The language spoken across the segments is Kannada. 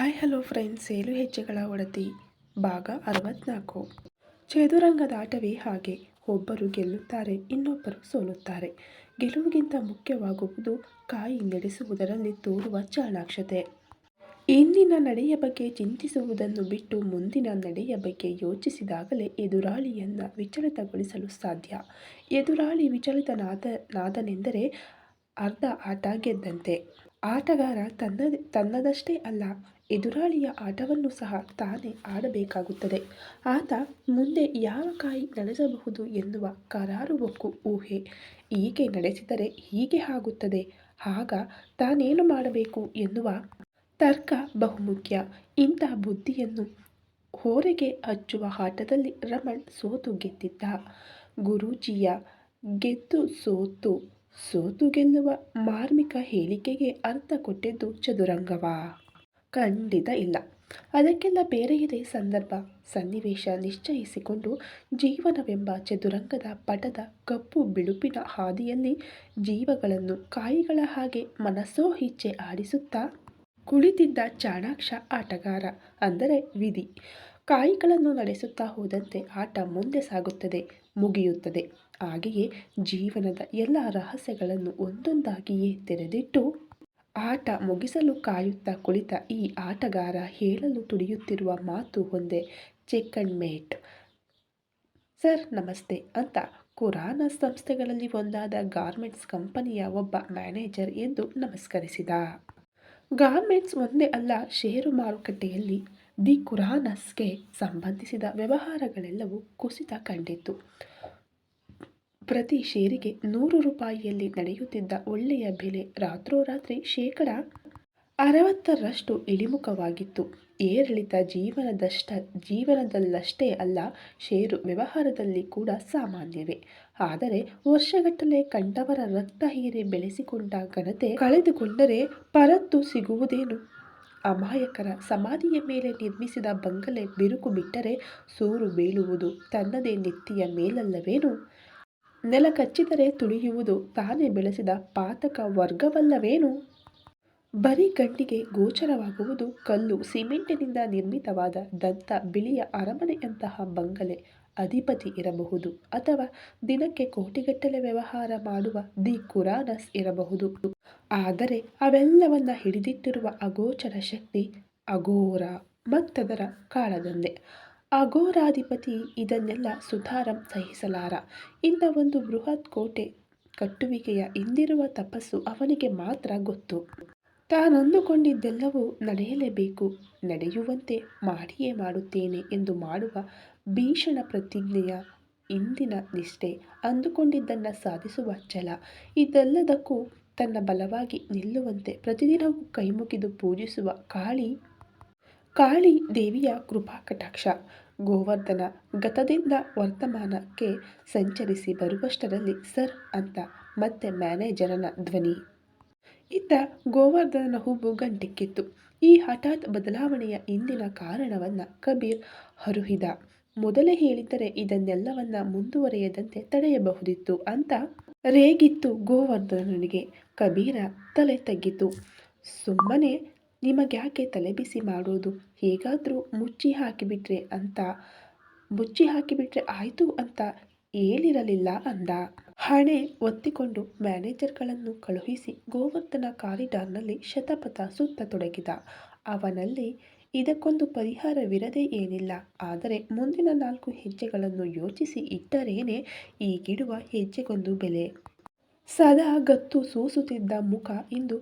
ಹಾಯ್ ಹಲೋ ಫ್ರೆಂಡ್ಸ್, ಏಳು ಹೆಜ್ಜೆಗಳ ಒಡತಿ, ಭಾಗ ಅರವತ್ನಾಲ್ಕು. ಚದುರಂಗದ ಆಟವೇ ಹಾಗೆ, ಒಬ್ಬರು ಗೆಲ್ಲುತ್ತಾರೆ, ಇನ್ನೊಬ್ಬರು ಸೋಲುತ್ತಾರೆ. ಗೆಲುವಿಗಿಂತ ಮುಖ್ಯವಾಗುವುದು ಕಾಯಿ ನಡೆಸುವುದರಲ್ಲಿ ತೋರುವ ಚಾಣಾಕ್ಷತೆ. ಇಂದಿನ ನಡೆಯ ಬಗ್ಗೆ ಚಿಂತಿಸುವುದನ್ನು ಬಿಟ್ಟು ಮುಂದಿನ ನಡೆಯ ಬಗ್ಗೆ ಯೋಚಿಸಿದಾಗಲೇ ಎದುರಾಳಿಯನ್ನು ವಿಚಲಿತಗೊಳಿಸಲು ಸಾಧ್ಯ. ಎದುರಾಳಿ ವಿಚಲಿತನಾದ, ನಾದನೆಂದರೆ ಅರ್ಧ ಆಟ ಗೆದ್ದಂತೆ. ಆಟಗಾರ ತನ್ನ, ತನ್ನದಷ್ಟೇ ಅಲ್ಲ ಎದುರಾಳಿಯ ಆಟವನ್ನು ಸಹ ತಾನೇ ಆಡಬೇಕಾಗುತ್ತದೆ. ಆತ ಮುಂದೆ ಯಾವ ಕಾಯಿ ನಡೆಸಬಹುದು ಎನ್ನುವ ಕರಾರುವಕ್ಕು ಊಹೆ. ಹೀಗೆ ನಡೆಸಿದರೆ ಹೀಗೆ ಆಗುತ್ತದೆ. ಆಗ ತಾನೇನು ಮಾಡಬೇಕು ಎನ್ನುವ ತರ್ಕ ಬಹುಮುಖ್ಯ. ಇಂಥ ಬುದ್ಧಿಯನ್ನು ಹೊರಗೆ ಹಚ್ಚುವ ಆಟದಲ್ಲಿ ರಮಣ್ ಸೋತು ಗೆದ್ದಿದ್ದ. ಗುರೂಜಿಯ ಗೆದ್ದು ಸೋತು ಸೋತು ಗೆಲ್ಲುವ ಮಾರ್ಮಿಕ ಹೇಳಿಕೆಗೆ ಅರ್ಥ ಕೊಟ್ಟಿದ್ದು ಚದುರಂಗವಾ. ಖಂಡಿತ ಇಲ್ಲ. ಅದಕ್ಕೆಲ್ಲ ಬೇರೆ ಇದೆ ಸಂದರ್ಭ. ಸನ್ನಿವೇಶ ನಿಶ್ಚಯಿಸಿಕೊಂಡು ಜೀವನವೆಂಬ ಚದುರಂಗದ ಪಟದ ಕಪ್ಪು ಬಿಳುಪಿನ ಹಾದಿಯಲ್ಲಿ ಜೀವಗಳನ್ನು ಕಾಯಿಗಳ ಹಾಗೆ ಮನಸ್ಸೋ ಇಚ್ಛೆ ಆಡಿಸುತ್ತಾ ಕುಳಿತಿದ್ದ ಚಾಣಾಕ್ಷ ಆಟಗಾರ ಅಂದರೆ ವಿಧಿ. ಕಾಯಿಗಳನ್ನು ನಡೆಸುತ್ತಾ ಹೋದಂತೆ ಆಟ ಮುಂದೆ ಸಾಗುತ್ತದೆ, ಮುಗಿಯುತ್ತದೆ. ಹಾಗೆಯೇ ಜೀವನದ ಎಲ್ಲ ರಹಸ್ಯಗಳನ್ನು ಒಂದೊಂದಾಗಿಯೇ ತೆರೆದಿಟ್ಟು ಆಟ ಮುಗಿಸಲು ಕಾಯುತ್ತಾ ಕುಳಿತ ಈ ಆಟಗಾರ ಹೇಳಲು ತುಡಿಯುತ್ತಿರುವ ಮಾತು ಒಂದೇ ಚೆಕ್ ಅಂಡ್ ಮೇಟ್ ಸರ್ ನಮಸ್ತೆ ಅಂತ ಕುರಾನ ಸಂಸ್ಥೆಗಳಲ್ಲಿ ಒಂದಾದ ಗಾರ್ಮೆಂಟ್ಸ್ ಕಂಪನಿಯ ಒಬ್ಬ ಮ್ಯಾನೇಜರ್ ಎಂದು ನಮಸ್ಕರಿಸಿದ. ಗಾರ್ಮೆಂಟ್ಸ್ ಒಂದೇ ಅಲ್ಲ, ಷೇರು ಮಾರುಕಟ್ಟೆಯಲ್ಲಿ ದಿ ಕುರಾನಸ್ಗೆ ಸಂಬಂಧಿಸಿದ ವ್ಯವಹಾರಗಳೆಲ್ಲವೂ ಕುಸಿತ ಕಂಡಿತ್ತು. ಪ್ರತಿ ಷೇರಿಗೆ ನೂರು ರೂಪಾಯಿಯಲ್ಲಿ ನಡೆಯುತ್ತಿದ್ದ ಒಳ್ಳೆಯ ಬೆಲೆ ರಾತ್ರೋರಾತ್ರಿ ಶೇಕಡ ಅರವತ್ತರಷ್ಟು ಇಳಿಮುಖವಾಗಿತ್ತು. ಏರಿಳಿತ ಜೀವನದಷ್ಟ, ಜೀವನದಲ್ಲಷ್ಟೇ ಅಲ್ಲ, ಷೇರು ವ್ಯವಹಾರದಲ್ಲಿ ಕೂಡ ಸಾಮಾನ್ಯವೇ. ಆದರೆ ವರ್ಷಗಟ್ಟಲೆ ಕಂಡವರ ರಕ್ತ ಹೀರಿ ಬೆಳೆಸಿಕೊಂಡ ಘನತೆ ಕಳೆದುಕೊಂಡರೆ ಪರತ್ತು ಸಿಗುವುದೇನು? ಅಮಾಯಕರ ಸಮಾಧಿಯ ಮೇಲೆ ನಿರ್ಮಿಸಿದ ಬಂಗಲೆ ಬಿರುಕು ಬಿಟ್ಟರೆ ಸೂರು ಬೀಳುವುದು ತನ್ನದೇ ನೆತ್ತಿಯ ಮೇಲಲ್ಲವೇನು? ನೆಲ ಕಚ್ಚಿದರೆ ತುಳಿಯುವುದು ತಾನೇ ಬೆಳೆಸಿದ ಪಾತಕ ವರ್ಗವಲ್ಲವೇನು? ಬರೀ ಗಂಟಿಗೆ ಗೋಚರವಾಗುವುದು ಕಲ್ಲು, ಸಿಮೆಂಟಿನಿಂದ ನಿರ್ಮಿತವಾದ ದಂತ ಬಿಳಿಯ ಅರಮನೆಯಂತಹ ಬಂಗಲೆ ಅಧಿಪತಿ ಇರಬಹುದು. ಅಥವಾ ದಿನಕ್ಕೆ ಕೋಟಿಗಟ್ಟಲೆ ವ್ಯವಹಾರ ಮಾಡುವ ದಿ ಕುರಾನಸ್ ಇರಬಹುದು. ಆದರೆ ಅವೆಲ್ಲವನ್ನ ಹಿಡಿದಿಟ್ಟಿರುವ ಅಗೋಚರ ಶಕ್ತಿ ಅಘೋರ, ಮತ್ತದರ ಕಾಳದಂದೆ ಅಘೋರಾಧಿಪತಿ ಇದನ್ನೆಲ್ಲ ಸುಧಾರಂ ಸಹಿಸಲಾರ. ಇಂಥ ಒಂದು ಬೃಹತ್ ಕೋಟೆ ಕಟ್ಟುವಿಕೆಯ ಹಿಂದಿರುವ ತಪಸ್ಸು ಅವನಿಗೆ ಮಾತ್ರ ಗೊತ್ತು. ತಾನಂದುಕೊಂಡಿದ್ದೆಲ್ಲವೂ ನಡೆಯಲೇಬೇಕು. ನಡೆಯುವಂತೆ ಮಾಡಿಯೇ ಮಾಡುತ್ತೇನೆ ಎಂದು ಮಾಡುವ ಭೀಷಣ ಪ್ರತಿಜ್ಞೆಯ ಇಂದಿನ ನಿಷ್ಠೆ ಅಂದುಕೊಂಡಿದ್ದನ್ನು ಸಾಧಿಸುವ ಛಲ. ಇದೆಲ್ಲದಕ್ಕೂ ತನ್ನ ಬಲವಾಗಿ ನಿಲ್ಲುವಂತೆ ಪ್ರತಿದಿನವೂ ಕೈಮುಗಿದು ಪೂಜಿಸುವ ಕಾಳಿ ಕಾಳಿ ದೇವಿಯ ಕೃಪಾ ಕಟಾಕ್ಷ. ಗೋವರ್ಧನ ಗತದಿಂದ ವರ್ತಮಾನಕ್ಕೆ ಸಂಚರಿಸಿ ಬರುವಷ್ಟರಲ್ಲಿ ಸರ್ ಅಂತ ಮತ್ತೆ ಮ್ಯಾನೇಜರನ ಧ್ವನಿ. ಇತ್ತ ಗೋವರ್ಧನನ ಹುಬ್ಬು ಗಂಟಿಕ್ಕಿತ್ತು. ಈ ಹಠಾತ್ ಬದಲಾವಣೆಯ ಹಿಂದಿನ ಕಾರಣವನ್ನು ಕಬೀರ್ ಹರುಹಿದ. ಮೊದಲೇ ಹೇಳಿದ್ದರೆ ಇದನ್ನೆಲ್ಲವನ್ನ ಮುಂದುವರೆಯದಂತೆ ತಡೆಯಬಹುದಿತ್ತು ಅಂತ ರೇಗಿತ್ತು ಗೋವರ್ಧನನಿಗೆ. ಕಬೀರ ತಲೆ ತಗ್ಗಿತು. ಸುಮ್ಮನೆ ನಿಮಗ್ಯಾಕೆ ತಲೆಬಿಸಿ ಮಾಡೋದು? ಹೇಗಾದರೂ ಮುಚ್ಚಿ ಹಾಕಿಬಿಟ್ರೆ ಅಂತ, ಮುಚ್ಚಿ ಹಾಕಿಬಿಟ್ರೆ ಆಯಿತು ಅಂತ ಹೇಳಿರಲಿಲ್ಲ ಅಂದ. ಹಣೆ ಒತ್ತಿಕೊಂಡು ಮ್ಯಾನೇಜರ್ಗಳನ್ನು ಕಳುಹಿಸಿ ಗೋವರ್ಧನ ಕಾರಿಡಾರ್ನಲ್ಲಿ ಶತಪಥ ಸುತ್ತತೊಡಗಿದ. ಅವನಲ್ಲಿ ಇದಕ್ಕೊಂದು ಪರಿಹಾರವಿರದೇ ಏನಿಲ್ಲ. ಆದರೆ ಮುಂದಿನ ನಾಲ್ಕು ಹೆಜ್ಜೆಗಳನ್ನು ಯೋಚಿಸಿ ಇಟ್ಟರೇನೆ ಈಗಿಡುವ ಹೆಜ್ಜೆಗೊಂದು ಬೆಲೆ. ಸದಾ ಗತ್ತು ಸೂಸುತ್ತಿದ್ದ ಮುಖ ಇಂದು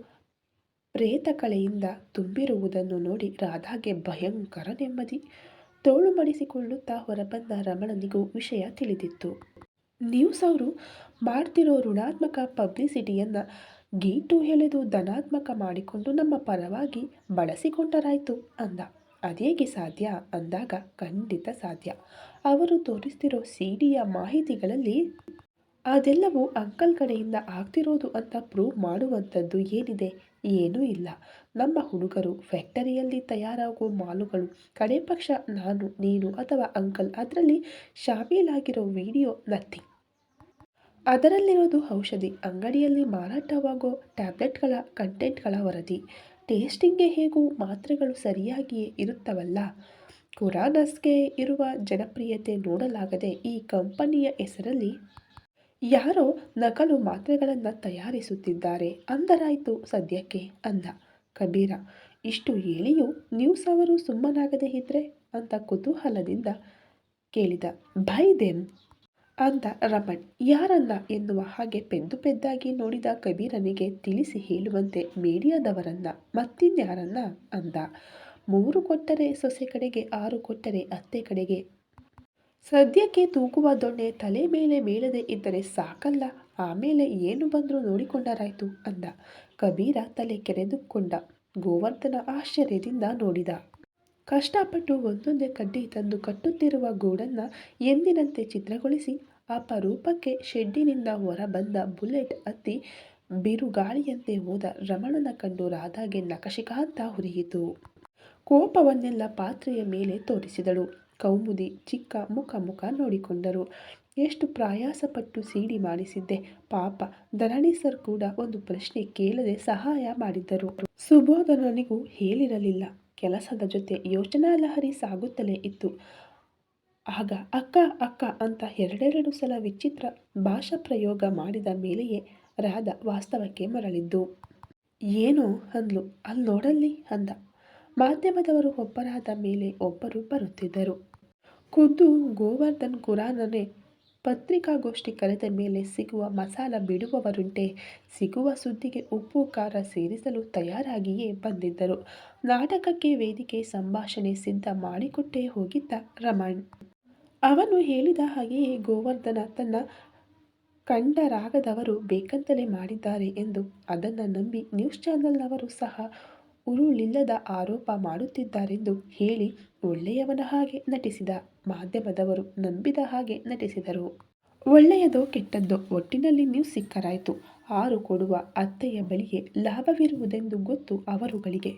ಪ್ರೇತಕಳೆಯಿಂದ ತುಂಬಿರುವುದನ್ನು ನೋಡಿ ರಾಧಾಗೆ ಭಯಂಕರ ನೆಮ್ಮದಿ. ತೋಳು ಮಡಿಸಿಕೊಳ್ಳುತ್ತಾ ಹೊರಬಂದ ರಮಣನಿಗೂ ವಿಷಯ ತಿಳಿದಿತ್ತು. ನ್ಯೂಸ್ ಅವರು ಮಾಡ್ತಿರೋ ಋಣಾತ್ಮಕ ಪಬ್ಲಿಸಿಟಿಯನ್ನು ಗೀಟು ಎಳೆದು ಧನಾತ್ಮಕ ಮಾಡಿಕೊಂಡು ನಮ್ಮ ಪರವಾಗಿ ಬಳಸಿಕೊಂಡರಾಯ್ತು ಅಂದ. ಅದೇಗೆ ಸಾಧ್ಯ? ಅಂದಾಗ, ಖಂಡಿತ ಸಾಧ್ಯ. ಅವರು ತೋರಿಸ್ತಿರೋ ಸಿಡಿಯ ಮಾಹಿತಿಗಳಲ್ಲಿ ಅದೆಲ್ಲವೂ ಅಂಕಲ್ ಕಡೆಯಿಂದ ಆಗ್ತಿರೋದು ಅಂತ ಪ್ರೂವ್ ಮಾಡುವಂಥದ್ದು ಏನಿದೆ? ಏನೂ ಇಲ್ಲ. ನಮ್ಮ ಹುಡುಗರು ಫ್ಯಾಕ್ಟರಿಯಲ್ಲಿ ತಯಾರಾಗುವ ಮಾಲುಗಳು, ಕಡೆ ಪಕ್ಷ ನಾನು, ನೀನು ಅಥವಾ ಅಂಕಲ್ ಅದರಲ್ಲಿ ಶಾಮೀಲಾಗಿರೋ ವಿಡಿಯೋ ನಥಿಂಗ್ ಅದರಲ್ಲಿರೋದು ಔಷಧಿ, ಅಂಗಡಿಯಲ್ಲಿ ಮಾರಾಟವಾಗೋ ಟ್ಯಾಬ್ಲೆಟ್ಗಳ ಕಂಟೆಂಟ್ಗಳ ವರದಿ. ಟೇಸ್ಟಿಂಗ್ಗೆ ಹೇಗೂ ಮಾತ್ರೆಗಳು ಸರಿಯಾಗಿಯೇ ಇರುತ್ತವಲ್ಲ? ಕುರಾನಸ್ಗೆ ಇರುವ ಜನಪ್ರಿಯತೆ ನೋಡಲಾಗದೆ ಈ ಕಂಪನಿಯ ಹೆಸರಲ್ಲಿ ಯಾರೋ ನಕಲು ಮಾತ್ರೆಗಳನ್ನು ತಯಾರಿಸುತ್ತಿದ್ದಾರೆ. ಅಂದರಾಯಿತು ಸದ್ಯಕ್ಕೆ ಅಂದ. ಕಬೀರ, ಇಷ್ಟು ಹೇಳಿಯೂ ನ್ಯೂಸ್ ಅವರು ಸುಮ್ಮನಾಗದೇ ಇದ್ರೆ? ಅಂತ ಕುತೂಹಲದಿಂದ ಕೇಳಿದ. ಬೈ ದೆಮ್ ಅಂದ ರಮಣ್. ಯಾರನ್ನ ಎನ್ನುವ ಹಾಗೆ ಪೆದ್ದು ಪೆದ್ದಾಗಿ ನೋಡಿದ ಕಬೀರನಿಗೆ ತಿಳಿಸಿ ಹೇಳುವಂತೆ ಮೀಡಿಯಾದವರನ್ನ ಮತ್ತಿನ್ಯಾರನ್ನ ಅಂದ. ಮೂರು ಕೊಟ್ಟರೆ ಸೊಸೆ ಕಡೆಗೆ, ಆರು ಕೊಟ್ಟರೆ ಅತ್ತೆ ಕಡೆಗೆ ಸದ್ಯಕ್ಕೆ ತೂಗುವ ದೊಣ್ಣೆ ತಲೆ ಮೇಲೆ ಬೀಳದೆ ಇದ್ದರೆ ಸಾಕಲ್ಲ ಆಮೇಲೆ ಏನು ಬಂದರೂ ನೋಡಿಕೊಂಡರಾಯ್ತು ಅಂದ. ಕಬೀರ ತಲೆ ಕೆರೆದುಕೊಂಡ. ಗೋವರ್ಧನ ಆಶ್ಚರ್ಯದಿಂದ ನೋಡಿದ. ಕಷ್ಟಪಟ್ಟು ಒಂದೊಂದೇ ಕಡ್ಡಿ ತಂದು ಕಟ್ಟುತ್ತಿರುವ ಗೋಡನ್ನು ಎಂದಿನಂತೆ ಚಿತ್ರಗೊಳಿಸಿ, ಅಪರೂಪಕ್ಕೆ ಶೆಡ್ಡಿನಿಂದ ಹೊರಬಂದ ಬುಲೆಟ್ ಅತ್ತಿ ಬಿರುಗಾಳಿಯಂತೆ ಹೋದ ರಮಣನ ಕಂಡು ರಾಧಾಗೆ ನಕಶಿಕಾಂತ ಹುರಿಯಿತು. ಕೋಪವನ್ನೆಲ್ಲ ಪಾತ್ರೆಯ ಮೇಲೆ ತೋರಿಸಿದಳು. ಕೌಮುದಿ ಚಿಕ್ಕ ಮುಖ ಮುಖ ನೋಡಿಕೊಂಡರು. ಎಷ್ಟು ಪ್ರಯಾಸಪಟ್ಟು ಸೀಡಿ ಮಾಡಿಸಿದ್ದೆ. ಪಾಪ, ಧರಣಿ ಸರ್ ಕೂಡ ಒಂದು ಪ್ರಶ್ನೆ ಕೇಳದೆ ಸಹಾಯ ಮಾಡಿದ್ದರು. ಸುಬೋಧನನಿಗೂ ಹೇಳಿರಲಿಲ್ಲ. ಕೆಲಸದ ಜೊತೆ ಯೋಚನಾ ಲಹರಿ ಸಾಗುತ್ತಲೇ ಇತ್ತು. ಆಗ, ಅಕ್ಕ ಅಕ್ಕ ಅಂತ ಎರಡೆರಡು ಸಲ ವಿಚಿತ್ರ ಭಾಷಾ ಪ್ರಯೋಗ ಮಾಡಿದ ಮೇಲೆಯೇ ರಾಧ ವಾಸ್ತವಕ್ಕೆ ಮರಳಿದ್ದು. ಏನು? ಅಂದ್ಲು. ಅಲ್ಲಿ ನೋಡಲ್ಲಿ ಅಂದ. ಮಾಧ್ಯಮದವರು ಒಬ್ಬರಾದ ಮೇಲೆ ಒಬ್ಬರು ಬರುತ್ತಿದ್ದರು. ಖುದ್ದು ಗೋವರ್ಧನ್ ಖುರಾನನೇ ಪತ್ರಿಕಾಗೋಷ್ಠಿ ಕರೆದ ಮೇಲೆ ಸಿಗುವ ಮಸಾಲ ಬಿಡುವವರುಂಟೆ ಸಿಗುವ ಸುದ್ದಿಗೆ ಉಪ್ಪು ಖಾರ ಸೇರಿಸಲು ತಯಾರಾಗಿಯೇ ಬಂದಿದ್ದರು. ನಾಟಕಕ್ಕೆ ವೇದಿಕೆ ಸಂಭಾಷಣೆ ಸಿದ್ಧ ಮಾಡಿಕೊಟ್ಟೇ ಹೋಗಿದ್ದ ರಮಣ್. ಅವನು ಹೇಳಿದ ಹಾಗೆಯೇ ಗೋವರ್ಧನ ತನ್ನ ಕಂಡರಾಗದವರು ಬೇಕಂತಲೇ ಮಾಡಿದ್ದಾರೆ ಎಂದು ಅದನ್ನು ನಂಬಿ ನ್ಯೂಸ್ ಚಾನೆಲ್ನವರು ಸಹ ಉರುಳಿಲ್ಲದ ಆರೋಪ ಮಾಡುತ್ತಿದ್ದಾರೆಂದು ಹೇಳಿ ಒಳ್ಳೆಯವನ ಹಾಗೆ ನಟಿಸಿದ ಮಾಧ್ಯಮದವರು ನಂಬಿದ ಹಾಗೆ ನಟಿಸಿದರು. ಒಳ್ಳೆಯದೋ ಕೆಟ್ಟದ್ದೋ ಒಟ್ಟಿನಲ್ಲಿ ನೀವು ಸಿಕ್ಕರಾಯಿತು. ಆರು ಕೊಡುವ ಅತ್ತೆಯ ಬಳಿಗೆ ಲಾಭವಿರುವುದೆಂದು ಗೊತ್ತು ಅವರುಗಳಿಗೆ.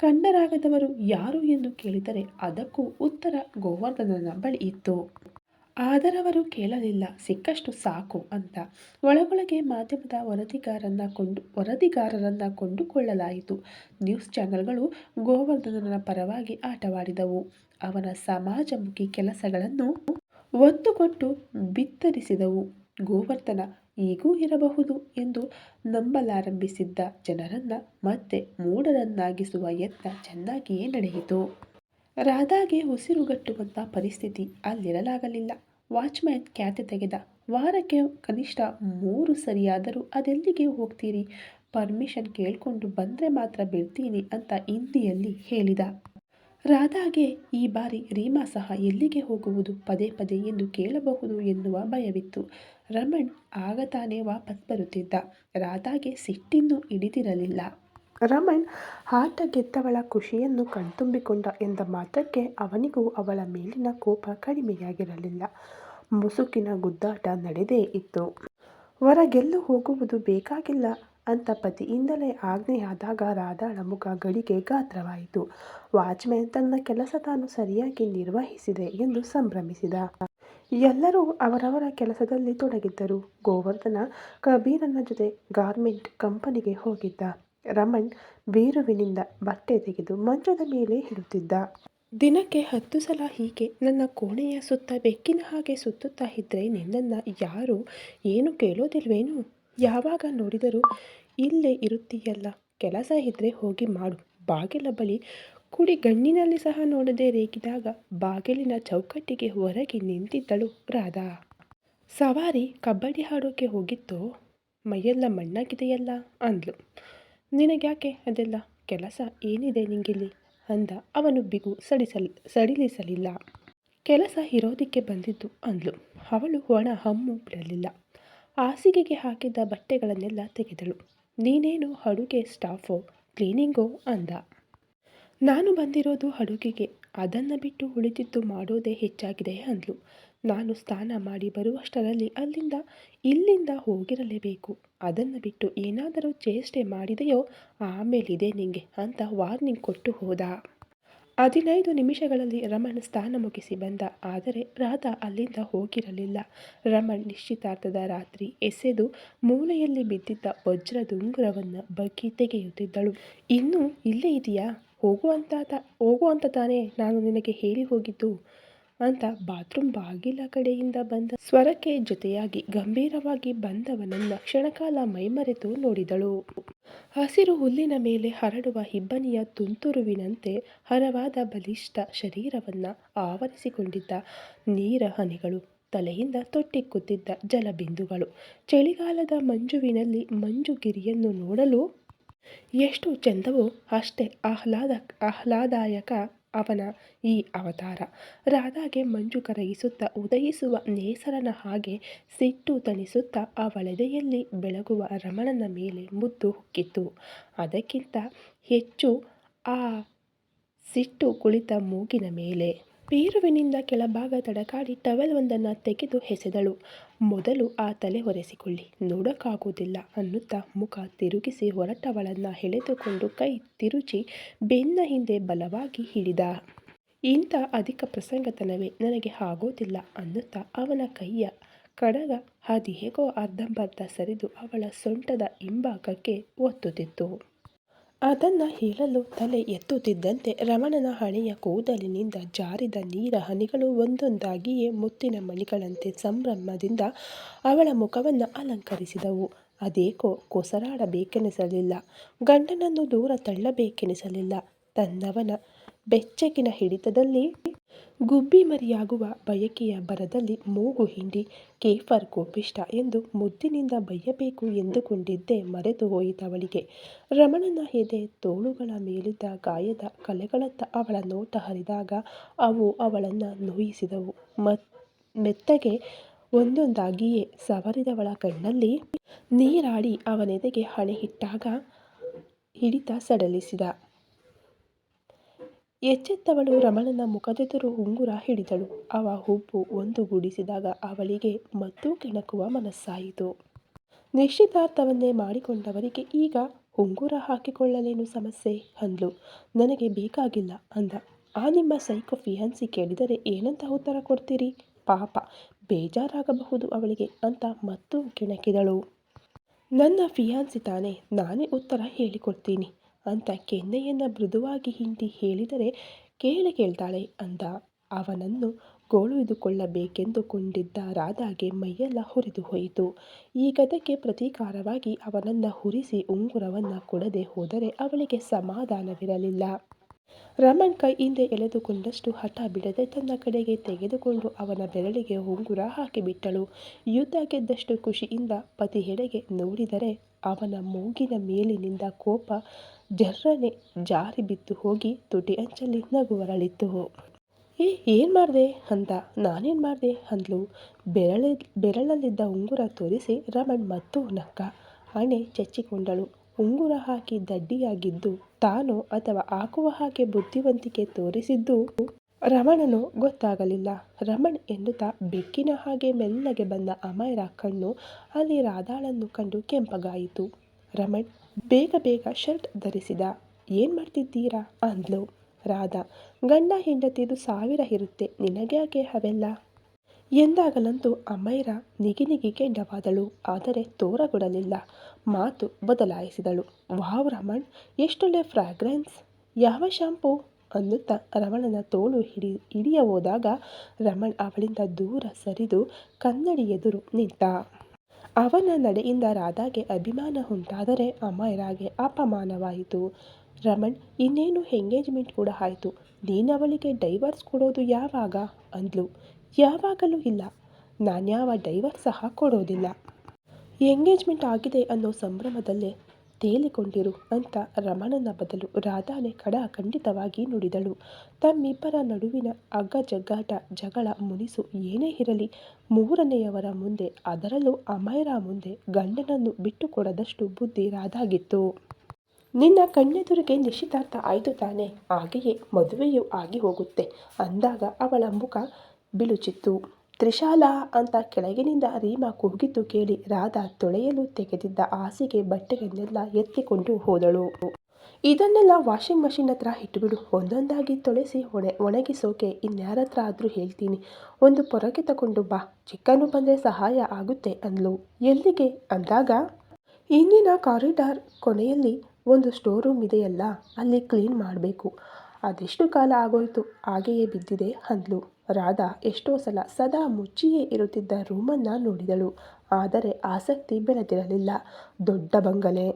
ಕಂಡರಾಗದವರು ಯಾರು ಎಂದು ಕೇಳಿದರೆ ಅದಕ್ಕೂ ಉತ್ತರ ಗೋವರ್ಧನನ ಬಳಿ ಇತ್ತು. ಆದರವರು ಕೇಳಲಿಲ್ಲ. ಸಿಕ್ಕಷ್ಟು ಸಾಕು ಅಂತ ಒಳಗೊಳಗೆ ಮಾಧ್ಯಮದ ವರದಿಗಾರನ್ನ ಕೊಂಡು, ವರದಿಗಾರರನ್ನ ಕೊಂಡುಕೊಳ್ಳಲಾಯಿತು. ನ್ಯೂಸ್ ಚಾನೆಲ್ಗಳು ಗೋವರ್ಧನನ ಪರವಾಗಿ ಆಟವಾಡಿದವು. ಅವನ ಸಮಾಜಮುಖಿ ಕೆಲಸಗಳನ್ನು ಒತ್ತುಕೊಟ್ಟು ಬಿತ್ತರಿಸಿದವು. ಗೋವರ್ಧನ ಈಗೂ ಇರಬಹುದು ಎಂದು ನಂಬಲಾರಂಭಿಸಿದ್ದ ಜನರನ್ನ ಮತ್ತೆ ಮೂಡರನ್ನಾಗಿಸುವ ಯತ್ನ ಚೆನ್ನಾಗಿಯೇ ನಡೆಯಿತು. ರಾಧಾಗೆ ಉಸಿರುಗಟ್ಟುವಂಥ ಪರಿಸ್ಥಿತಿ ಅಲ್ಲಿರಲಾಗಲಿಲ್ಲ. ವಾಚ್ಮ್ಯಾನ್ ಖ್ಯಾತೆ ತೆಗೆದ. ವಾರಕ್ಕೆ ಕನಿಷ್ಠ ಮೂರು ಸರಿಯಾದರೂ ಅದೆಲ್ಲಿಗೆ ಹೋಗ್ತೀರಿ? ಪರ್ಮಿಷನ್ ಕೇಳಿಕೊಂಡು ಬಂದರೆ ಮಾತ್ರ ಬಿಡ್ತೀನಿ ಅಂತ ಹಿಂದಿಯಲ್ಲಿ ಹೇಳಿದ. ರಾಧಾಗೆ ಈ ಬಾರಿ ರೀಮಾ ಸಹ ಎಲ್ಲಿಗೆ ಹೋಗುವುದು ಪದೇ ಪದೇ ಎಂದು ಕೇಳಬಹುದು ಎನ್ನುವ ಭಯವಿತ್ತು. ರಮಣ್ ಆಗ ತಾನೇ ವಾಪಸ್ ಬರುತ್ತಿದ್ದ. ರಾಧಾಗೆ ಸಿಟ್ಟಿನ್ನೂ ಹಿಡಿದಿರಲಿಲ್ಲ. ರಮಣ್ ಆಟ ಗೆದ್ದವಳ ಖುಷಿಯನ್ನು ಕಣ್ತುಂಬಿಕೊಂಡ ಎಂದ ಮಾತ್ರಕ್ಕೆ ಅವನಿಗೂ ಅವಳ ಮೇಲಿನ ಕೋಪ ಕಡಿಮೆಯಾಗಿರಲಿಲ್ಲ. ಮುಸುಕಿನ ಗುದ್ದಾಟ ನಡೆದೇ ಇತ್ತು. ಹೊರಗೆಲ್ಲೂ ಹೋಗುವುದು ಬೇಕಾಗಿಲ್ಲ ಅಂತ ಪತಿಯಿಂದಲೇ ಆಜ್ಞೆಯಾದಾಗ ರಾಧಾಳ ಮುಖ ಗಳಿಗೆ ಗಾತ್ರವಾಯಿತು. ವಾಚ್ಮ್ಯಾನ್ ತನ್ನ ಕೆಲಸ ತಾನು ಸರಿಯಾಗಿ ನಿರ್ವಹಿಸಿದೆ ಎಂದು ಸಂಭ್ರಮಿಸಿದ. ಎಲ್ಲರೂ ಅವರವರ ಕೆಲಸದಲ್ಲಿ ತೊಡಗಿದ್ದರು. ಗೋವರ್ಧನ ಕಬೀರನ ಜೊತೆ ಗಾರ್ಮೆಂಟ್ ಕಂಪನಿಗೆ ಹೋಗಿದ್ದ. ರಮಣ್ ಬೀರುವಿನಿಂದ ಬಟ್ಟೆ ತೆಗೆದು ಮಂಚದ ಮೇಲೆ ಇಡುತ್ತಿದ್ದ. ದಿನಕ್ಕೆ ಹತ್ತು ಸಲ ಹೀಗೆ ನನ್ನ ಕೋಣೆಯ ಸುತ್ತ ಬೆಕ್ಕಿನ ಹಾಗೆ ಸುತ್ತುತ್ತಾ ಇದ್ದರೆ ನಿನ್ನನ್ನು ಯಾರು ಏನು ಕೇಳೋದಿಲ್ವೇನು? ಯಾವಾಗ ನೋಡಿದರೂ ಇಲ್ಲೇ ಇರುತ್ತೀಯಲ್ಲ, ಕೆಲಸ ಇದ್ದರೆ ಹೋಗಿ ಮಾಡು. ಬಾಗಿಲ ಬಳಿ ಕುಡಿ ಗಣ್ಣಿನಲ್ಲಿ ಸಹ ನೋಡದೆ ರೇಗಿದಾಗ ಬಾಗಿಲಿನ ಚೌಕಟ್ಟಿಗೆ ಹೊರಗೆ ನಿಂತಿದ್ದಳು ರಾಧಾ. ಸವಾರಿ ಕಬಡ್ಡಿ ಆಡೋಕೆ ಹೋಗಿತ್ತೋ? ಮೈಯೆಲ್ಲ ಮಣ್ಣಾಗಿದೆಯಲ್ಲ? ಅಂದ್ಲು. ನಿನಗ್ಯಾಕೆ ಅದೆಲ್ಲ ಕೆಲಸ ಏನಿದೆ ನಿಂಗಿಲ್ಲಿ? ಅಂದ. ಅವನು ಬಿಗು ಸಡಿಸಲ್, ಸಡಿಲಿಸಲಿಲ್ಲ. ಕೆಲಸ ಇರೋದಿಕ್ಕೆ ಬಂದಿದ್ದು ಅಂದ್ಲು. ಅವಳು ಒಣ ಹಮ್ಮು ಬಿಡಲಿಲ್ಲ. ಹಾಸಿಗೆಗೆ ಹಾಕಿದ್ದ ಬಟ್ಟೆಗಳನ್ನೆಲ್ಲ ತೆಗೆದಳು. ನೀನೇನು ಅಡುಗೆ ಸ್ಟಾಫೋ, ಕ್ಲೀನಿಂಗೋ ಅಂದ. ನಾನು ಬಂದಿರೋದು ಅಡುಗೆಗೆ. ಅದನ್ನು ಬಿಟ್ಟು ಉಳಿದಿದ್ದು ಮಾಡೋದೇ ಹೆಚ್ಚಾಗಿದೆ ಅಂದ್ಲು. ನಾನು ಸ್ನಾನ ಮಾಡಿ ಬರುವಷ್ಟರಲ್ಲಿ ಅಲ್ಲಿಂದ ಇಲ್ಲಿಂದ ಹೋಗಿರಲೇಬೇಕು. ಅದನ್ನು ಬಿಟ್ಟು ಏನಾದರೂ ಚೇಷ್ಟೆ ಮಾಡಿದೆಯೋ ಆಮೇಲಿದೆ ನಿಂಗೆ ಅಂತ ವಾರ್ನಿಂಗ್ ಕೊಟ್ಟು ಹೋದ. ಹದಿನೈದು ನಿಮಿಷಗಳಲ್ಲಿ ರಮಣ್ ಸ್ಥಾನ ಮುಗಿಸಿ ಬಂದ. ಆದರೆ ರಾಧ ಅಲ್ಲಿಂದ ಹೋಗಿರಲಿಲ್ಲ. ರಮಣ್ ನಿಶ್ಚಿತಾರ್ಥದ ರಾತ್ರಿ ಎಸೆದು ಮೂಲೆಯಲ್ಲಿ ಬಿದ್ದಿದ್ದ ವಜ್ರದುಂಗುರವನ್ನು ಬಗ್ಗಿ ತೆಗೆಯುತ್ತಿದ್ದಳು. ಇನ್ನೂ ಇಲ್ಲೇ ಇದೆಯಾ? ಹೋಗುವಂತ ಹೋಗುವಂತ ತಾನೇ ನಾನು ನಿನಗೆ ಹೇಳಿ ಹೋಗಿದ್ದು. ಅಂತ ಬಾತ್ರೂಮ್ ಬಾಗಿಲ ಕಡೆಯಿಂದ ಬಂದ ಸ್ವರಕ್ಕೆ ಜೊತೆಯಾಗಿ ಗಂಭೀರವಾಗಿ ಬಂದವನನ್ನ ಕ್ಷಣಕಾಲ ಮೈಮರೆತು ನೋಡಿದಳು. ಹಸಿರು ಹುಲ್ಲಿನ ಮೇಲೆ ಹರಡುವ ಹಿಬ್ಬನಿಯ ತುಂತುರುವಿನಂತೆ ಹರವಾದ ಬಲಿಷ್ಠ ಶರೀರವನ್ನ ಆವರಿಸಿಕೊಂಡಿದ್ದ ನೀರ ಹನಿಗಳು ತಲೆಯಿಂದ ತೊಟ್ಟಿಕ್ಕುತ್ತಿದ್ದ ಜಲಬಿಂದುಗಳು, ಚಳಿಗಾಲದ ಮಂಜುವಿನಲ್ಲಿ ಮಂಜುಗಿರಿಯನ್ನು ನೋಡಲು ಎಷ್ಟು ಚೆಂದವೋ ಅಷ್ಟೇ ಆಹ್ಲಾದ, ಆಹ್ಲಾದಾಯಕ ಅವನ ಈ ಅವತಾರ. ರಾಧಾಗೆ ಮಂಜು ಕರಗಿಸುತ್ತಾ ಉದಯಿಸುವ ನೇಸರನ ಹಾಗೆ ಸಿಟ್ಟು ತಣಿಸುತ್ತಾ ಅವಳೆದೆಯಲ್ಲಿ ಬೆಳಗುವ ರಮಣನ ಮೇಲೆ ಮುದ್ದು ಹುಕ್ಕಿತು ಅದಕ್ಕಿಂತ ಹೆಚ್ಚು ಆ ಸಿಟ್ಟು ಕುಳಿತ ಮೂಗಿನ ಮೇಲೆ ಬೀರುವಿನಿಂದ ಕೆಳಭಾಗ ತಡಕಾಡಿ ಟವೆಲ್ ಒಂದನ್ನು ತೆಗೆದು ಎಸೆದಳು. ಮೊದಲು ಆ ತಲೆ ಒರೆಸಿಕೊಳ್ಳಿ. ನೋಡೋಕ್ಕಾಗುವುದಿಲ್ಲ ಅನ್ನುತ್ತಾ ಮುಖ ತಿರುಗಿಸಿ ಹೊರಟವಳನ್ನು ಎಳೆದುಕೊಂಡು ಕೈ ತಿರುಚಿ ಬೆನ್ನ ಹಿಂದೆ ಬಲವಾಗಿ ಹಿಡಿದ ಇಂಥ ಅಧಿಕ ಪ್ರಸಂಗತನವೇ ನನಗೆ ಆಗೋದಿಲ್ಲ ಅನ್ನುತ್ತಾ ಅವನ ಕೈಯ ಕಡಗ ಅದು ಹೇಗೋ ಅರ್ಧಂಬರ್ಧ ಸರಿದು ಅವಳ ಸೊಂಟದ ಹಿಂಭಾಗಕ್ಕೆ ಒತ್ತುತ್ತಿತ್ತು. ಅದನ್ನ ಹೇಳಲು ತಲೆ ಎತ್ತುತ್ತಿದ್ದಂತೆ ರಮಣನ ಹಣೆಯ ಕೂದಲಿನಿಂದ ಜಾರಿದ ನೀರ ಹನಿಗಳು ಒಂದೊಂದಾಗಿಯೇ ಮುತ್ತಿನ ಮಣಿಗಳಂತೆ ಸಂಭ್ರಮದಿಂದ ಅವಳ ಮುಖವನ್ನು ಅಲಂಕರಿಸಿದವು. ಅದೇಕೋ ಕೊಸರಾಡಬೇಕೆನಿಸಲಿಲ್ಲ. ಗಂಡನನ್ನು ದೂರ ತಳ್ಳಬೇಕೆನಿಸಲಿಲ್ಲ. ತನ್ನವನ ಬೆಚ್ಚಗಿನ ಹಿಡಿತದಲ್ಲಿ ಗುಬ್ಬಿ ಮರಿಯಾಗುವ ಬಯಕೆಯ ಬರದಲ್ಲಿ ಮೂಗು ಹಿಂಡಿ ಕೇಫರ್ ಕೋಪಿಷ್ಟ ಎಂದು ಮುದ್ದಿನಿಂದ ಬಯ್ಯಬೇಕು ಎಂದುಕೊಂಡಿದ್ದೇ ಮರೆತು ಹೋಯಿತವಳಿಗೆ. ರಮಣನ ಎದೆ ತೋಳುಗಳ ಮೇಲಿದ್ದ ಗಾಯದ ಕಲೆಗಳತ್ತ ಅವಳ ನೋಟ ಹರಿದಾಗ ಅವು ಅವಳನ್ನು ನೋಯಿಸಿದವು. ಮತ್, ಮೆತ್ತಗೆ ಒಂದೊಂದಾಗಿಯೇ ಸವರಿದವಳ ಕಣ್ಣಲ್ಲಿ ನೀರಾಡಿ ಅವನೆದೆಗೆ ಹಣೆ ಇಟ್ಟಾಗ ಹಿಡಿತ ಸಡಿಲಿಸಿದ. ಎಚ್ಚೆತ್ತವಳು ರಮಣನ ಮುಖದೆದುರು ಉಂಗುರ ಹಿಡಿದಳು. ಅವ ಹುಬ್ಬು ಒಂದುಗೂಡಿಸಿದಾಗ ಅವಳಿಗೆ ಮತ್ತೂ ಕೆಣಕುವ ಮನಸ್ಸಾಯಿತು. ನಿಶ್ಚಿತಾರ್ಥವನ್ನೇ ಮಾಡಿಕೊಂಡವರಿಗೆ ಈಗ ಉಂಗುರ ಹಾಕಿಕೊಳ್ಳಲೇನು ಸಮಸ್ಯೆ? ಅಂದ್ಲು. ನನಗೆ ಬೇಕಾಗಿಲ್ಲ ಅಂದ. ಆ ನಿಮ್ಮ ಸೈಕೋ ಫಿಯಾನ್ಸಿ ಕೇಳಿದರೆ ಏನಂತ ಉತ್ತರ ಕೊಡ್ತೀರಿ? ಪಾಪ, ಬೇಜಾರಾಗಬಹುದು ಅವಳಿಗೆ ಅಂತ ಮತ್ತೂ ಕೆಣಕಿದಳು. ನನ್ನ ಫಿಯಾನ್ಸಿ ತಾನೇ, ನಾನೇ ಉತ್ತರ ಹೇಳಿಕೊಡ್ತೀನಿ. ಅಂತ ಕೆನ್ನೆಯನ್ನು ಮೃದುವಾಗಿ ಹಿಂಡಿ ಹೇಳಿದರೆ ಕೇಳಿ ಕೇಳ್ತಾಳೆ ಅಂದ. ಅವನನ್ನು ಗೋಳುಯ್ದುಕೊಳ್ಳಬೇಕೆಂದುಕೊಂಡಿದ್ದ ರಾಧಾಗೆ ಮೈಯೆಲ್ಲ ಹುರಿದು ಹೋಯಿತು. ಈ ಗದಕ್ಕೆ ಪ್ರತೀಕಾರವಾಗಿ ಅವನನ್ನು ಹುರಿಸಿ ಉಂಗುರವನ್ನು ಕೊಡದೆ ಹೋದರೆ ಅವಳಿಗೆ ಸಮಾಧಾನವಿರಲಿಲ್ಲ. ರಮಣ್ ಕೈ ಹಿಂದೆ ಎಳೆದುಕೊಂಡಷ್ಟು ಹಠ ಬಿಡದೆ ತನ್ನ ಕಡೆಗೆ ತೆಗೆದುಕೊಂಡು ಅವನ ಬೆರಳಿಗೆ ಉಂಗುರ ಹಾಕಿಬಿಟ್ಟಳು. ಯುದ್ಧ ಗೆದ್ದಷ್ಟು ಖುಷಿಯಿಂದ ಪತಿಯೆಡೆಗೆ ನೋಡಿದರೆ ಅವನ ಮೂಗಿನ ಮೇಲಿನಿಂದ ಕೋಪ ಜರ್ರನೆ ಜಾರಿ ಬಿದ್ದು ಹೋಗಿ ತುಟಿ ಅಂಚಲ್ಲಿ ನಗು ಅರಳಿತು ಏ, ಏನು ಮಾಡಿದೆ? ಅಂತ ನಾನೇನು ಮಾಡಿದೆ? ಅಂದ್ಲು. ಬೆರಳಿ, ಬೆರಳಲ್ಲಿದ್ದ ಉಂಗುರ ತೋರಿಸಿ ರಮಣ್ ಮತ್ತು ನಕ್ಕ ಹಣೆ ಚಚ್ಚಿಕೊಂಡಳು. ಉಂಗುರ ಹಾಕಿ ದಡ್ಡಿಯಾಗಿದ್ದು, ತಾನು ಅಥವಾ ಹಾಕುವ ಹಾಗೆ ಬುದ್ಧಿವಂತಿಕೆ ತೋರಿಸಿದ್ದು ರಮಣನು ಗೊತ್ತಾಗಲಿಲ್ಲ. ರಮಣ್ ಎನ್ನುತ್ತಾ ಬೆಕ್ಕಿನ ಹಾಗೆ ಮೆಲ್ಲಗೆ ಬಂದ ಅಮೈರ ಕಣ್ಣು ಅಲ್ಲಿ ರಾಧಾಳನ್ನು ಕಂಡು ಕೆಂಪಗಾಯಿತು. ರಮಣ್ ಬೇಗ ಬೇಗ ಶರ್ಟ್ ಧರಿಸಿದ, ಏನು ಮಾಡ್ತಿದ್ದೀರಾ? ಅಂದ್ಲು. ರಾಧಾ, ಗಂಡ ಹೆಂಡತಿದು ಸಾವಿರ ಇರುತ್ತೆ ನಿನಗ್ಯಾಕೆ ಅವೆಲ್ಲ? ಎಂದಾಗಲಂತೂ ಅಮೈರ ನಿಗಿ ಕೆಂಡವಾದಳು. ಆದರೆ ತೋರಗೊಡಲಿಲ್ಲ. ಮಾತು ಬದಲಾಯಿಸಿದಳು. ವಾವ್ ರಮಣ್, ಎಷ್ಟೊಳ್ಳೆ ಫ್ರಾಗ್ರೆನ್ಸ್! ಯಾವ ಶಾಂಪೂ? ಅನ್ನುತ್ತಾ ರಮಣನ ತೋಳು ಹಿಡಿ, ಹಿಡಿಯ ಹೋದಾಗ ರಮಣ್ ಅವಳಿಂದ ದೂರ ಸರಿದು ಕನ್ನಡಿ ಎದುರು ನಿಂತ. ಅವನ ನಡೆಯಿಂದ ರಾಧಾಗೆ ಅಭಿಮಾನ ಉಂಟಾದರೆ ಅಮೈರಾಗೆ ಅಪಮಾನವಾಯಿತು. ರಮಣ್, ಇನ್ನೇನು ಎಂಗೇಜ್ಮೆಂಟ್ ಕೂಡ ಆಯಿತು. ನೀನವಳಿಗೆ ಡೈವರ್ಸ್ ಕೊಡೋದು ಯಾವಾಗ? ಅಂದ್ಲು. ಯಾವಾಗಲೂ ಇಲ್ಲ. ನಾನ್ಯಾವ ಡೈವರ್ಸ್ ಸಹ ಕೊಡೋದಿಲ್ಲ. ಎಂಗೇಜ್ಮೆಂಟ್ ಆಗಿದೆ ಅನ್ನೋ ಸಂಭ್ರಮದಲ್ಲೇ ತೇಲಿಕೊಂಡಿರು ಅಂತ ರಮಣನ ಬದಲು ರಾಧಾನೆ ಕಡ ಖಂಡಿತವಾಗಿ ನುಡಿದಳು. ತಮ್ಮಿಬ್ಬರ ನಡುವಿನ ಅಗ್ಗಜಗ್ಗಾಟ ಜಗಳ ಮುನಿಸು ಏನೇ ಇರಲಿ, ಮೂರನೆಯವರ ಮುಂದೆ, ಅದರಲ್ಲೂ ಅಮೈರಾ ಮುಂದೆ ಗಂಡನನ್ನು ಬಿಟ್ಟುಕೊಡದಷ್ಟು ಬುದ್ಧಿ ರಾಧಾಗಿತ್ತು. ನಿನ್ನ ಕಣ್ಣೆದುರಿಗೆ ನಿಶ್ಚಿತಾರ್ಥ ಆಯಿತು ತಾನೆ, ಹಾಗೆಯೇ ಮದುವೆಯೂ ಆಗಿ ಹೋಗುತ್ತೆ, ಅಂದಾಗ ಅವಳ ಮುಖ ಬಿಳುಚಿತ್ತು. ತ್ರಿಶಾಲಾ ಅಂತ ಕೆಳಗಿನಿಂದ ರೀಮಾ ಕೂಗಿದ್ದು ಕೇಳಿ ರಾಧಾ ತೊಳೆಯಲು ತೆಗೆದಿದ್ದ ಹಾಸಿಗೆ ಬಟ್ಟೆಗಳನ್ನೆಲ್ಲ ಎತ್ತಿಕೊಂಡು ಹೋದಳು. ಇದನ್ನೆಲ್ಲ ವಾಷಿಂಗ್ ಮಷಿನ್ ಹತ್ರ ಇಟ್ಬಿಡು, ಒಂದೊಂದಾಗಿ ತೊಳೆಸಿ ಒಣ, ಒಣಗಿಸೋಕೆ ಇನ್ಯಾರ ಹತ್ರ ಆದರೂ ಹೇಳ್ತೀನಿ. ಒಂದು ಪೊರಕೆ ತಗೊಂಡು ಬಾ, ಚಿಕ್ಕನು ಬಂದರೆ ಸಹಾಯ ಆಗುತ್ತೆ ಅಂದ್ಲು. ಎಲ್ಲಿಗೆ? ಅಂದಾಗ, ಇಂದಿನ ಕಾರಿಡಾರ್ ಕೊನೆಯಲ್ಲಿ ಒಂದು ಸ್ಟೋರ್ ರೂಮ್ ಇದೆಯಲ್ಲ, ಅಲ್ಲಿ ಕ್ಲೀನ್ ಮಾಡಬೇಕು. ಅದೆಷ್ಟು ಕಾಲ ಆಗೋಯ್ತು? ಹಾಗೆಯೇ ಬಿದ್ದಿದೆ ಅಂದ್ಲು. ರಾಧಾ ಎಷ್ಟೋ ಸಲ ಸದಾ ಮುಚ್ಚಿಯೇ ಇರುತ್ತಿದ್ದ ರೂಮನ್ನು ನೋಡಿದಳು. ಆದರೆ ಆಸಕ್ತಿ ಬೆಳೆದಿರಲಿಲ್ಲ. ದೊಡ್ಡ ಬಂಗಲೆ.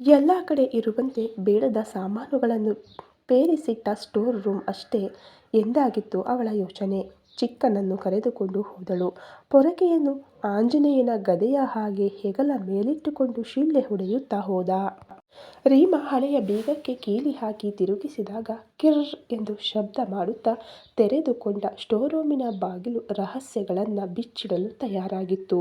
ಎಲ್ಲ ಕಡೆ ಇರುವಂತೆ ಬೇಡದ ಸಾಮಾನುಗಳನ್ನು ಪೇರಿಸಿಟ್ಟ ಸ್ಟೋರ್ ರೂಮ್ ಅಷ್ಟೇ ಎಂದಾಗಿತ್ತು ಅವಳ ಯೋಚನೆ. ಚಿಕ್ಕನನ್ನು ಕರೆದುಕೊಂಡು ಹೋದಳು. ಪೊರಕೆಯನ್ನು ಆಂಜನೇಯನ ಗದೆಯ ಹಾಗೆ ಹೆಗಲ ಮೇಲಿಟ್ಟುಕೊಂಡು ಶಿಳ್ಳೆ ಹೊಡೆಯುತ್ತಾ ಹೋದ. ರೀಮಾ ಹಳೆಯ ಬೀಗಕ್ಕೆ ಕೀಲಿ ಹಾಕಿ ತಿರುಗಿಸಿದಾಗ ಕಿರ್ ಎಂದು ಶಬ್ದ ಮಾಡುತ್ತಾ ತೆರೆದುಕೊಂಡ ಸ್ಟೋರ್ ರೂಮಿನ ಬಾಗಿಲು ರಹಸ್ಯಗಳನ್ನು ಬಿಚ್ಚಿಡಲು ತಯಾರಾಗಿತ್ತು.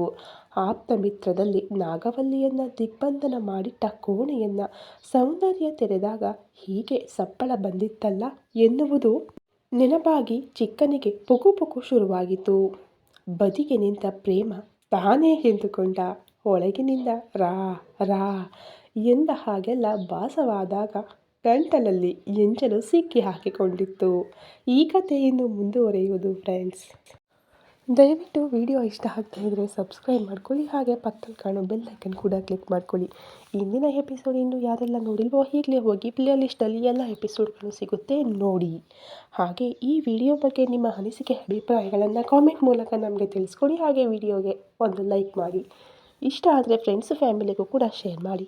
ಆಪ್ತ ಮಿತ್ರದಲ್ಲಿ ನಾಗವಲ್ಲಿಯನ್ನ ದಿಗ್ಬಂಧನ ಮಾಡಿಟ್ಟ ಕೋಣೆಯನ್ನು ಸೌಂದರ್ಯ ತೆರೆದಾಗ ಹೀಗೆ ಸಪ್ಪಳ ಬಂದಿತ್ತಲ್ಲ ಎನ್ನುವುದು ನೆನಪಾಗಿ ಚಿಕ್ಕನಿಗೆ ಪುಕು ಪುಕು ಶುರುವಾಗಿತ್ತು. ಬದಿಗೆ ನಿಂತ ಪ್ರೇಮ ತಾನೇ ಎಂದುಕೊಂಡ. ಒಳಗಿನಿಂದ ರಾ ರಾ ಎಂದ ಹಾಗೆಲ್ಲ ಭಾಸವಾದಾಗ ಗಂಟಲಲ್ಲಿ ಎಂಜಲು ಸಿಕ್ಕಿ ಹಾಕಿಕೊಂಡಿತ್ತು. ಈ ಕಥೆ ಮುಂದುವರೆಯುವುದು ಫ್ರೆಂಡ್ಸ್ ದಯವಿಟ್ಟು ವಿಡಿಯೋ ಇಷ್ಟ ಆಗ್ತಾ ಇದ್ದರೆ ಸಬ್ಸ್ಕ್ರೈಬ್ ಮಾಡ್ಕೊಳ್ಳಿ, ಹಾಗೆ ಪಕ್ಕದಲ್ಲಿ ಕಾಣೋ ಬೆಲ್ ಐಕನ್ ಕೂಡ ಕ್ಲಿಕ್ ಮಾಡ್ಕೊಳ್ಳಿ. ಇಂದಿನ ಎಪಿಸೋಡ್ ಇನ್ನು ಯಾರೆಲ್ಲ ನೋಡಿಲ್ವೋ ಈಗಲೇ ಹೋಗಿ ಪ್ಲೇ ಲಿಸ್ಟಲ್ಲಿ ಎಲ್ಲ ಎಪಿಸೋಡ್ಗಳು ಸಿಗುತ್ತೆ ನೋಡಿ. ಹಾಗೆ ಈ ವಿಡಿಯೋ ಬಗ್ಗೆ ನಿಮ್ಮ ಅನಿಸಿಕೆ, ಅಭಿಪ್ರಾಯಗಳನ್ನು ಕಾಮೆಂಟ್ ಮೂಲಕ ನಮಗೆ ತಿಳಿಸ್ಕೊಡಿ, ಹಾಗೆ ವಿಡಿಯೋಗೆ ಒಂದು ಲೈಕ್ ಮಾಡಿ. ಇಷ್ಟ ಆದರೆ ಫ್ರೆಂಡ್ಸ್ ಫ್ಯಾಮಿಲಿಗೂ ಕೂಡ ಶೇರ್ ಮಾಡಿ.